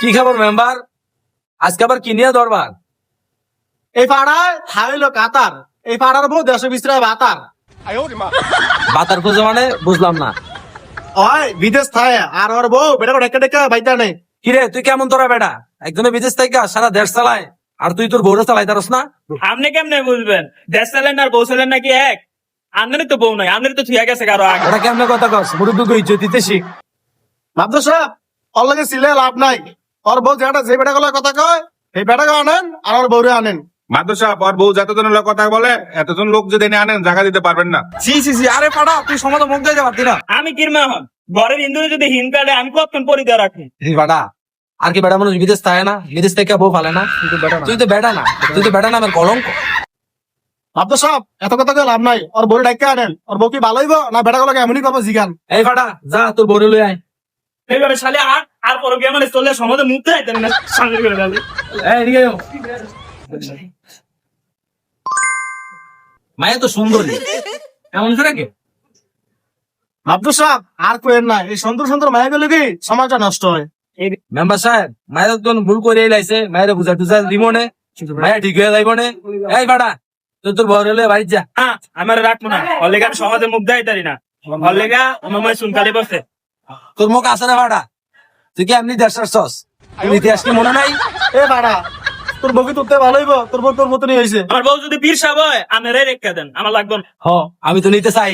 কি খবর মেম্বার? আজকে আবার কি নিয়ে দরবার? এই পাড়ায় থাইলো কাতার এই পাড়ার বউ দেশ বিস্তার বাতার। বাতার খুঁজে মানে বুঝলাম না। ওই বিদেশ থায় আর ওর বউ বেটা ডেকে ডেকে বাইতা নেই কিরে তুই কেমন তোরা বেটা? একজনে বিদেশ থেকে সারা দেশ চালায়। আর তুই তোর বউরে চালাই তারস না? আপনি কেমনে বুঝবেন? দেশ চালেন আর বউ চালেন নাকি এক? আপনারই তো বউ নাই আপনারই তো থুয়া গেছে কারও আগে। ওটা কেমনে কথা কস? মুরুব্বী ইজ্জত দিতে শিখ। ভাবতো সাহেব ওর লাগে সিলে লাভ নাই। ওর বউ যেটা যে বেটা গুলো কথা কয় এই বেটাকে আনেন আর ওর বউরে আনেন। মাদ্রাসা আর বউ যতজন লোক কথা বলে এতজন লোক যদি এনে আনেন জায়গা দিতে পারবেন না। সি সি সি আরে পাড়া তুই সমাজ মুখ দিয়ে না। আমি কিরমা হন ঘরের ইন্দুরে যদি হিন কাটে আমি কতক্ষণ পরিচয় রাখি আর কি বেটা মানুষ বিদেশ থাকে না? বিদেশ থেকে বউ ফালে না? তুই তো বেটা না। তুই তো বেটা না। আমার কলঙ্ক। ভাবতো সাহেব এত কথা কয়ে লাভ নাই। ওর বউরে ডাইকে আনেন। ওর বউ কি ভালো হইব? না বেটা গুলোকে এমনই করব জিগান? এই ফাটা যা তোর বউরে লই আয়। এইভাবে শালে আর পরে মানে চললে সমাজে মুখ দেয় না সামনে করে দাঁড়িয়ে এই এদিকে আয়। মায়া তো সুন্দরী। এমন করে কে? ভাবতো সাহেব আর কোয়েন না এই সুন্দর সুন্দর মায়া গুলো কি সমাজটা নষ্ট হয়? মেম্বার সাহেব মায়ের একজন ভুল করে লাইছে মায়ের বুঝা টুজা দিব নে মায়া ঠিক হয়ে যাইব নে। এই তুই তোর বউরে লই বাড়ি যা। হ্যাঁ আমার রাখব না হলেগা সমাজে মুখ দেয় তারি না। হলেগা আমার মায়ের শুনকালে বসে। তোর মুখ আছে না ফাটা তুই কি এমনি দেড়শার সস তোর ইতিহাস কি মনে নাই? এ বাড়া তোর বউ কি তোর ভালো হইব? তোর বউ তোর মতনই হয়েছে আমার বউ যদি পীর সাহেব হয় আপনারাই রেখে দেন আমার লাগবে হ আমি তো নিতে চাই।